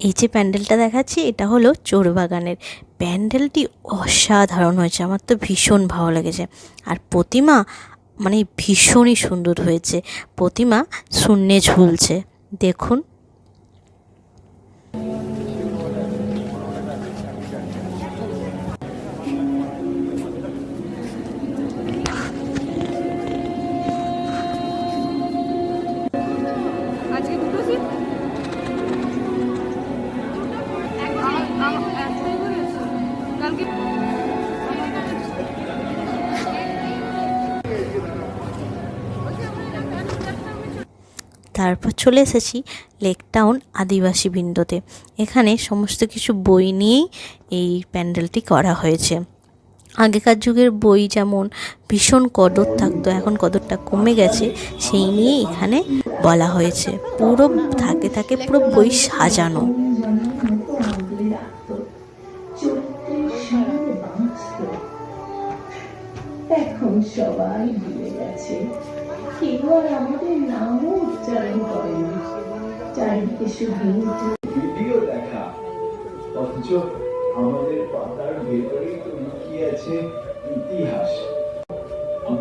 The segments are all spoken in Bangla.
এই যে প্যান্ডেলটা দেখাচ্ছি, এটা হলো চোর বাগানের। প্যান্ডেলটি অসাধারণ হয়েছে, আমার তো ভীষণ ভালো লেগেছে। আর প্রতিমা মানে ভীষণই সুন্দর হয়েছে। প্রতিমা শূন্যে ঝুলছে। দেখুন তারপর চলে এসেছি লেক টাউন আদিবাসী বিন্দুতে। এখানে সমস্ত কিছু বই নিয়েই এই প্যান্ডেলটি করা হয়েছে। আগেকার যুগের বই যেমন ভীষণ কদর থাকতো, এখন কদরটা কমে গেছে, সেই নিয়ে এখানে বলা হয়েছে। পুরো থাকে থাকে পুরো বই সাজানো। এখন সবাই ভুলে গেছে। কেউ আর আমাদের নামও উচ্চারণ করে না চারিদিকে শুধু ভিডিও দেখা। অথচ আমাদের পাতার ভেতরেই তো লুকিয়ে আছে ইতিহাস।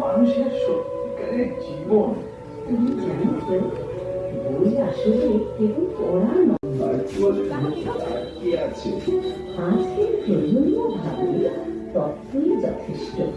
মানুষের সত্যিকারের জীবন। আসলে কেবল পড়া নয় ভার্চুয়াল আজকের প্রজন্ম ভাবে তত্ত্বই যথেষ্ট।